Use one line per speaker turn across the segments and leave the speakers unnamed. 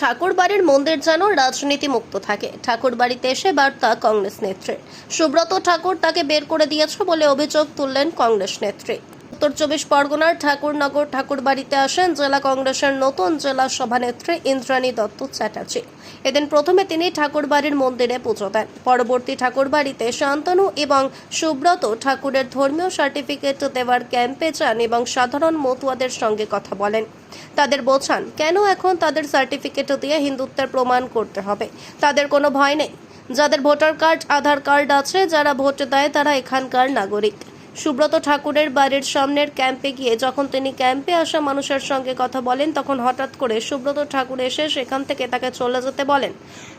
ঠাকুর বাড়ির মন্দির যেন রাজনীতি মুক্ত থাকে। ঠাকুরবাড়িতে এসে বার্তা কংগ্রেস নেত্রী সুব্রত ঠাকুর তাকে বের করে দিয়েছে বলে অভিযোগ তুললেন কংগ্রেস নেত্রী। উত্তর চব্বিশ পরগনার ঠাকুরনগর ঠাকুর বাড়িতে আসেন জেলা কংগ্রেসের নতুন জেলা সভানেত্রী ইন্দ্রাণী দত্ত চ্যাটার্জি। এদিন প্রথমে তিনি ঠাকুর বাড়ির মন্দিরে পুজো দেন। পরবর্তী ঠাকুর বাড়িতে শান্তনু এবং সুব্রত ঠাকুরের ধর্মীয় সার্টিফিকেট দেওয়ার ক্যাম্পে যান এবং সাধারণ মতুয়াদের সঙ্গে কথা বলেন। তাদের বোঝান, কেন এখন তাদের সার্টিফিকেট দিয়ে হিন্দুত্বের প্রমাণ করতে হবে? তাদের কোনো ভয় নেই। যাদের ভোটার কার্ড, আধার কার্ড আছে, যারা ভোট দেয় তারা এখানকার নাগরিক। সুব্রত ঠাকুরের বাড়ির সামনের ক্যাম্পে গিয়ে যখন তিনি ক্যাম্পে আসা মানুষের সঙ্গে কথা বলেন, তখন হঠাৎ করে সুব্রত ঠাকুর এসে সেখান থেকে তাকে চলে যেতে বলেন।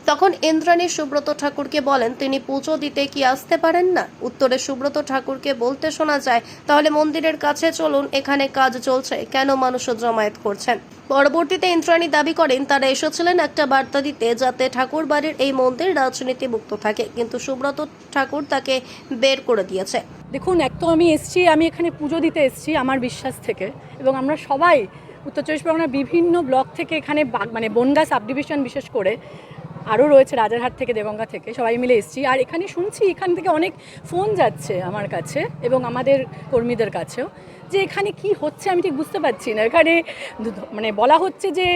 তখন ইন্দ্রাণী সুব্রত ঠাকুরকে বলেন, তিনি পুজো দিতে কি আসতে পারেন না? উত্তরে সুব্রত ঠাকুরকে বলতে শোনা যায়, তাহলে মন্দিরের কাছে চলুন, এখানে কাজ চলছে। কেন মানুষ জমায়েত করছেন? পরবর্তীতে ইন্দ্রাণী দাবি করেন, তারা এসেছিলেন একটা বার্তা দিতে যাতে ঠাকুর বাড়ির এই মন্দির রাজনীতি মুক্ত থাকে। কিন্তু সুব্রত ঠাকুর তাকে বের করে দিয়েছে।
দেখুন, এক তো আমি এসছি, আমি এখানে পুজো দিতে এসছি আমার বিশ্বাস থেকে এবং আমরা সবাই উত্তর চব্বিশ পরগনার বিভিন্ন ব্লক থেকে এখানে মানে বনগা সাব ডিভিশন বিশেষ করে আরও রয়েছে রাজারহাট থেকে দেগঙ্গা থেকে, সবাই মিলে এসছি। আর এখানে শুনছি, এখান থেকে অনেক ফোন যাচ্ছে আমার কাছে এবং আমাদের কর্মীদের কাছেও যে এখানে কি হচ্ছে আমি ঠিক বুঝতে পারছি না। এখানে মানে বলা হচ্ছে যে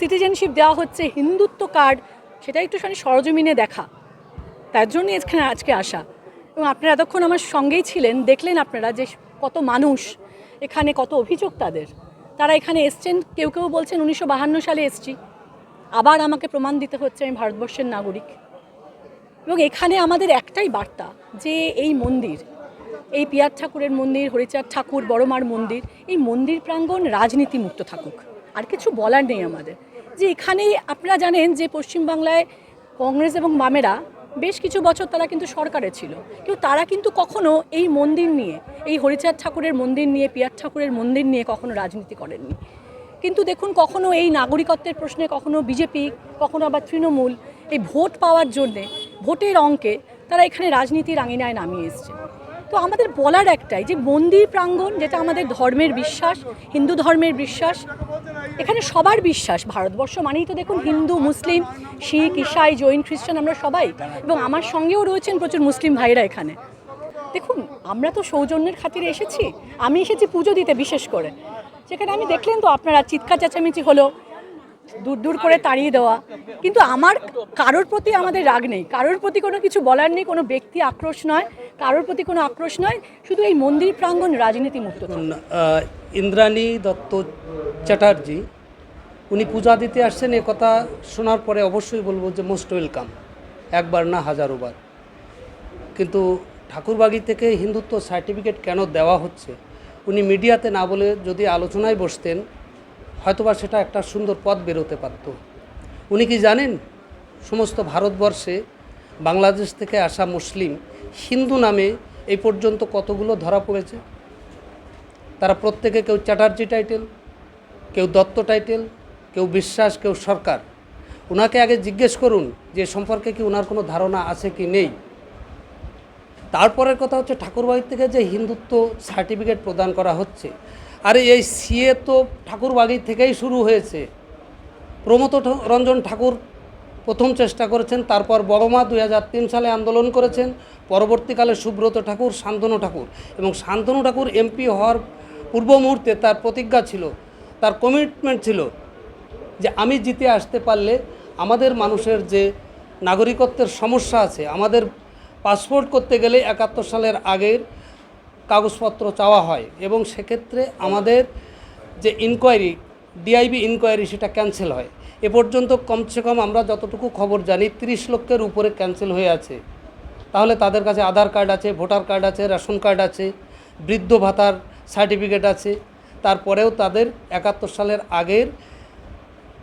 সিটিজেনশিপ দেওয়া হচ্ছে হিন্দুত্ব কার্ড সেটা একটুখানি সরজমিনে দেখা। তার জন্যই এখানে আজকে আসা। এবং আপনারা এতক্ষণ আমার সঙ্গেই ছিলেন, দেখলেন আপনারা যে কত মানুষ, এখানে কত অভিযোগ তাদের। তারা এখানে এসছেন, কেউ কেউ বলছেন উনিশশো সালে এসছি। আবার আমাকে প্রমাণ দিতে হচ্ছে আমি ভারতবর্ষের নাগরিক। এবং এখানে আমাদের একটাই বার্তা যে এই মন্দির, এই পিয়ার ঠাকুরের মন্দির, হরিচাঁদ ঠাকুর বড়মার মন্দির, এই মন্দির প্রাঙ্গণ রাজনীতি মুক্ত থাকুক। আর কিছু বলার নেই আমাদের। যে এখানে আপনারা জানেন যে পশ্চিমবাংলায় কংগ্রেস এবং বামেরা বেশ কিছু বছর তারা কিন্তু সরকারে ছিল। কিন্তু তারা কিন্তু কখনো এই মন্দির নিয়ে, এই হরিচাঁদ ঠাকুরের মন্দির নিয়ে, পিয়ার ঠাকুরের মন্দির নিয়ে কখনো রাজনীতি করেননি। কিন্তু দেখুন, কখনো এই নাগরিকত্বের প্রশ্নে, কখনো বিজেপি, কখনো আবার তৃণমূল, এই ভোট পাওয়ার জন্যে, ভোটের অঙ্কে তারা এখানে রাজনীতির আঙিনায় নামিয়ে এসছে। তো আমাদের বলার একটাই যে মন্দির প্রাঙ্গণ, যেটা আমাদের ধর্মের বিশ্বাস, হিন্দু ধর্মের বিশ্বাস, এখানে সবার বিশ্বাস। ভারতবর্ষ মানেই তো দেখুন, হিন্দু, মুসলিম, শিখ, ইসাই, জৈন, খ্রিস্টান আমরা সবাই, এবং আমার সঙ্গেও রয়েছেন প্রচুর মুসলিম ভাইরা এখানে। দেখুন, আমরা তো সৌজন্যের খাতিরে এসেছি। আমি এসেছি পুজো দিতে বিশেষ করে। সেখানে আমি দেখলেন তো আপনারা চিৎকার চেঁচামেচি হলো, দূর দূর করে তাড়িয়ে দেওয়া। কিন্তু আমার কারোর প্রতি আমাদের রাগ নেই। কারোর প্রতি কোনো কিছু বলার নেই, কোনো ব্যক্তি আক্রোশ নয়, কারোর প্রতি কোনো আক্রোশ নয়, শুধু এই মন্দির প্রাঙ্গণ রাজনীতি মুক্ত।
ইন্দ্রাণী দত্ত চ্যাটার্জি, উনি পূজা দিতে আসছেন, এ কথা শোনার পরে অবশ্যই বলব যে মোস্ট ওয়েলকাম একবার না হাজারোবার কিন্তু ঠাকুরবাগি থেকে হিন্দুত্ব সার্টিফিকেট কেন দেওয়া হচ্ছে? উনি মিডিয়াতে না বলে যদি আলোচনায় বসতেন, হয়তোবা সেটা একটা সুন্দর পথ বেরোতে পারত। উনি কি জানেন? সমস্ত ভারতবর্ষে বাংলাদেশ থেকে আসা মুসলিম হিন্দু নামে এই পর্যন্ত কতগুলো ধরা পড়েছে? তারা প্রত্যেকে কেউ চ্যাটার্জি টাইটেল, কেউ দত্ত টাইটেল, কেউ বিশ্বাস, কেউ সরকার। ওনাকে আগে জিজ্ঞেস করুন যে সম্পর্কে কি ওনার কোনো ধারণা আছে কি নেই? তারপরের কথা হচ্ছে ঠাকুরবাড়ি থেকে যে হিন্দুত্ব সার্টিফিকেট প্রদান করা হচ্ছে, আরে এই সিএ তো ঠাকুরবাড়ি থেকেই শুরু হয়েছে। প্রমথ ঠ- রঞ্জন ঠাকুর প্রথম চেষ্টা করেছেন, তারপর বড়মা দু হাজার তিন সালে আন্দোলন করেছেন, পরবর্তীকালে সুব্রত ঠাকুর, শান্তনু ঠাকুর এবং শান্তনু ঠাকুর এমপি হওয়ার পূর্ব মুহূর্তে তার প্রতিজ্ঞা ছিল, তার কমিটমেন্ট ছিল যে আমি জিতে আসতে পারলে আমাদের মানুষের যে নাগরিকত্বের সমস্যা আছে, আমাদের পাসপোর্ট করতে গেলে একাত্তর সালের আগের কাগজপত্র চাওয়া হয় এবং সেক্ষেত্রে আমাদের যে ইনকোয়ারি ডিআইবি ইনকোয়ারি সেটা ক্যান্সেল হয়। এ পর্যন্ত কমসে কম আমরা যতটুকু খবর জানি, তিরিশ লক্ষের উপরে ক্যান্সেল হয়ে আছে। তাহলে তাদের কাছে আধার কার্ড আছে, ভোটার কার্ড আছে, রেশন কার্ড আছে, বৃদ্ধ ভাতার সার্টিফিকেট আছে। তারপরেও তাদের একাত্তর সালের আগের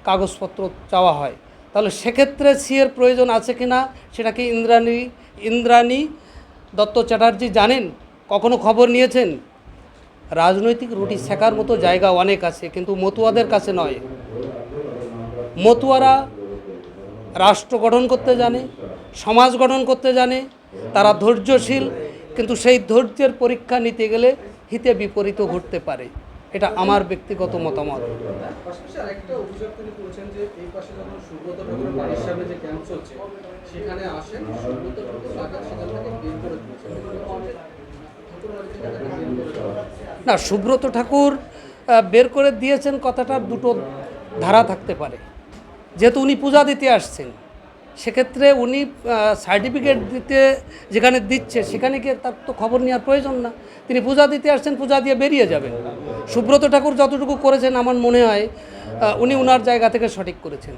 কাগজপত্র চাওয়া হয়। তাহলে সেক্ষেত্রে সিএর প্রয়োজন আছে কি না সেটা কি ইন্দ্রাণী ইন্দ্রাণী দত্ত চ্যাটার্জি জানেন? কখনো খবর নিয়েছেন? রাজনৈতিক রুটি শেখার মতো জায়গা অনেক আছে, কিন্তু মতুয়াদের কাছে নয়। মতুয়ারা রাষ্ট্র গঠন করতে জানে, সমাজ গঠন করতে জানে, তারা ধৈর্যশীল, কিন্তু সেই ধৈর্যের পরীক্ষা নিতে গেলে হিতে বিপরীত ঘটতে পারে। এটা আমার ব্যক্তিগত মতামত।
পাশাপাশি অভিযোগ তিনি করেছেন যে এই পাশে যখন সুব্রত ঠাকুরের বাড়ির সামনে যে ক্যাম্প চলছে সেখানে আসেন সুব্রত ঠাকুর লাগান সেখান থেকে বের করে দিয়েছেন। ঠাকুর বাড়ি থেকে তাকে বের করে দেওয়া।
না সুব্রত ঠাকুর বের করে দিয়েছেন কথাটার দুটো ধারা থাকতে পারে। যেহেতু উনি পূজা দিতে আসছেন। সেক্ষেত্রে উনি সার্টিফিকেট দিতে যেখানে দিচ্ছে, সেখানে গিয়ে তার তো খবর নেওয়ার প্রয়োজন না। তিনি পূজা দিতে আসছেন, পূজা দিয়ে বেরিয়ে যাবেন। সুব্রত ঠাকুর যতটুকু করেছেন, আমার মনে হয় উনি ওনার জায়গা থেকে সঠিক করেছেন।